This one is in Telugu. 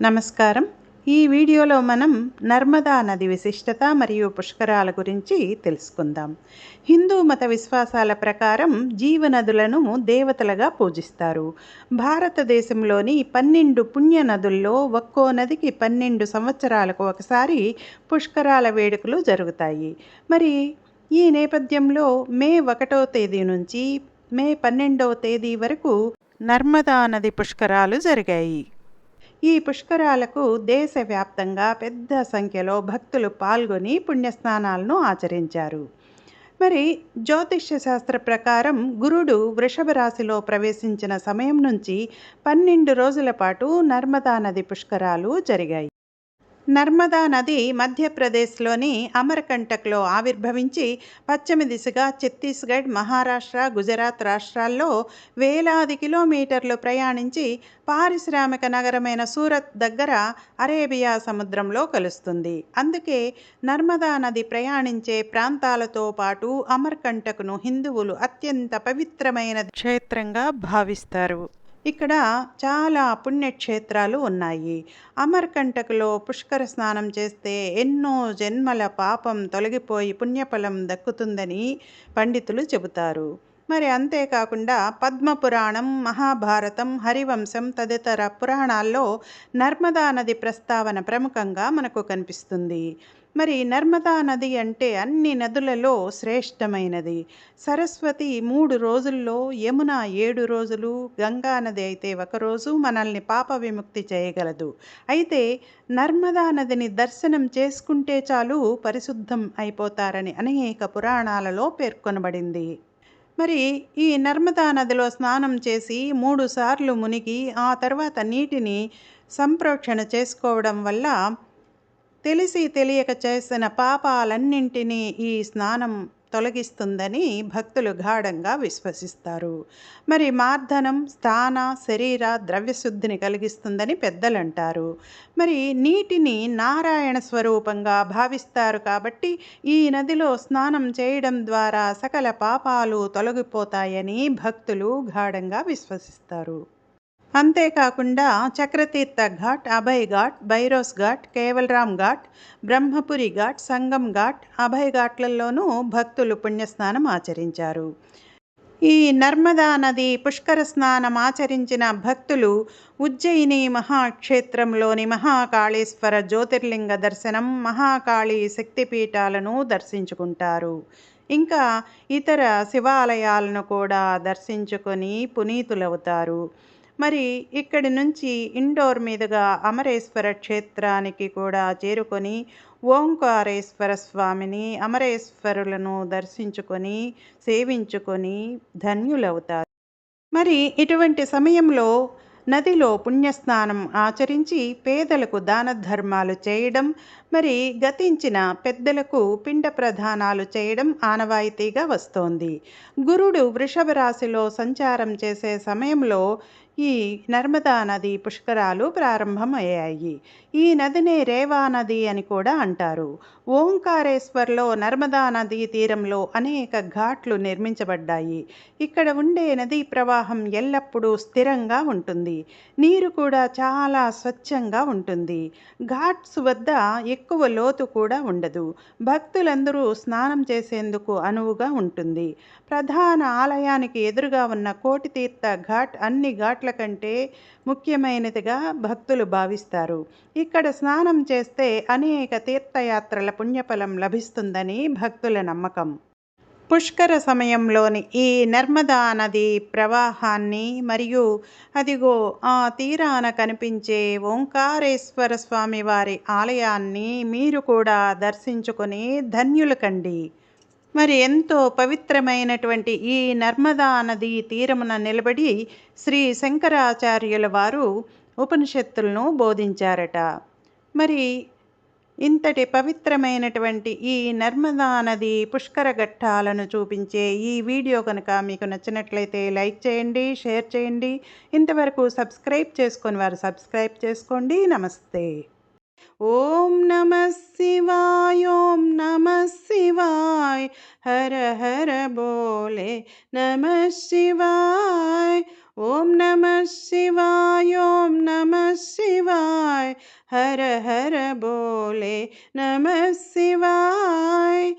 నమస్కారం. ఈ వీడియోలో మనం నర్మదా నది విశిష్టత మరియు పుష్కరాల గురించి తెలుసుకుందాం. హిందూ మత విశ్వాసాల ప్రకారం జీవనదులను దేవతలుగా పూజిస్తారు. భారతదేశంలోని పన్నెండు పుణ్య నదుల్లో ఒక్కో నదికి పన్నెండు సంవత్సరాలకు ఒకసారి పుష్కరాల వేడుకలు జరుగుతాయి. మరి ఈ నేపథ్యంలో మే ఒకటో తేదీ నుంచి మే పన్నెండవ తేదీ వరకు నర్మదా నది పుష్కరాలు జరిగాయి. ఈ పుష్కరాలకు దేశవ్యాప్తంగా పెద్ద సంఖ్యలో భక్తులు పాల్గొని పుణ్యస్నానాలను ఆచరించారు. మరి జ్యోతిష్య శాస్త్ర ప్రకారం గురుడు వృషభ రాశిలో ప్రవేశించిన సమయం నుంచి పన్నెండు రోజుల పాటు నర్మదా నది పుష్కరాలు జరిగాయి. నర్మదా నది మధ్యప్రదేశ్లోని అమర్కంటక్లో ఆవిర్భవించి పశ్చిమ దిశగా ఛత్తీస్గఢ్ మహారాష్ట్ర గుజరాత్ రాష్ట్రాల్లో వేలాది కిలోమీటర్లు ప్రయాణించి పారిశ్రామిక నగరమైన సూరత్ దగ్గర అరేబియా సముద్రంలో కలుస్తుంది. అందుకే నర్మదా నది ప్రయాణించే ప్రాంతాలతో పాటు అమర్కంటక్ను హిందువులు అత్యంత పవిత్రమైన క్షేత్రంగా భావిస్తారు. ఇక్కడ చాలా పుణ్యక్షేత్రాలు ఉన్నాయి. అమర్కంటకులో పుష్కర స్నానం చేస్తే ఎన్నో జన్మల పాపం తొలగిపోయి పుణ్యఫలం దక్కుతుందని పండితులు చెబుతారు. మరి అంతేకాకుండా పద్మపురాణం మహాభారతం హరివంశం తదితర పురాణాల్లో నర్మదా నది ప్రస్తావన ప్రముఖంగా మనకు కనిపిస్తుంది. మరి నర్మదా నది అంటే అన్ని నదులలో శ్రేష్టమైనది. సరస్వతి మూడు రోజుల్లో యమున ఏడు రోజులు గంగా నది అయితే ఒకరోజు మనల్ని పాప విముక్తి చేయగలదు. అయితే నర్మదా నదిని దర్శనం చేసుకుంటే చాలు పరిశుద్ధం అయిపోతారని అనేక పురాణాలలో పేర్కొనబడింది. మరి ఈ నర్మదా నదిలో స్నానం చేసి మూడు సార్లు మునిగి ఆ తర్వాత నీటిని సంప్రోక్షణ చేసుకోవడం వల్ల తెలిసి తెలియక చేసిన పాపాలన్నింటినీ ఈ స్నానం తొలగిస్తుందని భక్తులు గాఢంగా విశ్వసిస్తారు. మరి మార్ధనం స్థాన శరీర ద్రవ్యశుద్ధిని కలిగిస్తుందని పెద్దలు అంటారు మరి నీటిని నారాయణ స్వరూపంగా భావిస్తారు కాబట్టి ఈ నదిలో స్నానం చేయడం ద్వారా సకల పాపాలు తొలగిపోతాయని భక్తులు గాఢంగా విశ్వసిస్తారు. అంతేకాకుండా చక్రతీర్థ ఘాట్ అభయ్ ఘాట్ బైరోస్ ఘాట్ కేవలరామ్ ఘాట్ బ్రహ్మపురి ఘాట్ సంగం ఘాట్ అభయ్ ఘాట్లలోనూ భక్తులు పుణ్యస్నానం ఆచరించారు. ఈ నర్మదా నది పుష్కర స్నానం ఆచరించిన భక్తులు ఉజ్జయిని మహాక్షేత్రంలోని మహాకాళేశ్వర జ్యోతిర్లింగ దర్శనం మహాకాళి శక్తిపీఠాలను దర్శించుకుంటారు. ఇంకా ఇతర శివాలయాలను కూడా దర్శించుకొని పునీతులవుతారు. మరి ఇక్కడి నుంచి ఇండోర్ మీదుగా అమరేశ్వర క్షేత్రానికి కూడా చేరుకొని ఓంకారేశ్వర స్వామిని అమరేశ్వరులను దర్శించుకొని సేవించుకొని ధన్యులవుతారు. మరి ఇటువంటి సమయంలో నదిలో పుణ్యస్నానం ఆచరించి పేదలకు దాన ధర్మాలు చేయడం మరి గతించిన పెద్దలకు పిండ ప్రధానాలు చేయడం ఆనవాయితీగా వస్తోంది. గురుడు వృషభ రాశిలో సంచారం చేసే సమయంలో ఈ నర్మదా నది పుష్కరాలు ప్రారంభమయ్యాయి. ఈ నదిని రేవా నది అని కూడా అంటారు. ఓంకారేశ్వర్లో నర్మదా నదీ తీరంలో అనేక ఘాట్లు నిర్మించబడ్డాయి. ఇక్కడ ఉండే నదీ ప్రవాహం ఎల్లప్పుడూ స్థిరంగా ఉంటుంది. నీరు కూడా చాలా స్వచ్ఛంగా ఉంటుంది. ఘాట్స్ వద్ద ఎక్కువ లోతు కూడా ఉండదు. భక్తులందరూ స్నానం చేసేందుకు అనువుగా ఉంటుంది. ప్రధాన ఆలయానికి ఎదురుగా ఉన్న కోటితీర్థ ఘాట్ అన్ని ఘాట్ల కంటే ముఖ్యమైనదిగా భక్తులు భావిస్తారు. ఇక్కడ స్నానం చేస్తే అనేక తీర్థయాత్రల పుణ్యఫలం లభిస్తుందని భక్తుల నమ్మకం. పుష్కర సమయంలోని ఈ నర్మదా నది ప్రవాహాన్ని మరియు అదిగో ఆ తీరాన కనిపించే ఓంకారేశ్వర స్వామి వారి ఆలయాన్ని మీరు కూడా దర్శించుకొని ధన్యులు కండి. మరి ఎంతో పవిత్రమైనటువంటి ఈ నర్మదా నది తీరమున నిలబడి శ్రీ శంకరాచార్యుల వారు ఉపనిషత్తులను బోధించారట. మరి ఇంతటి పవిత్రమైనటువంటి ఈ నర్మదా నది పుష్కర ఘట్టాలను చూపించే ఈ వీడియో కనుక మీకు నచ్చినట్లయితే లైక్ చేయండి షేర్ చేయండి. ఇంతవరకు సబ్స్క్రైబ్ చేసుకొని వారు సబ్స్క్రైబ్ చేసుకోండి. నమస్తే. ఓం నమ శివా हर हर बोले नमः शिवाय। ॐ नमः शिवाय ॐ नमः शिवाय। हर हर बोले नमः शिवाय।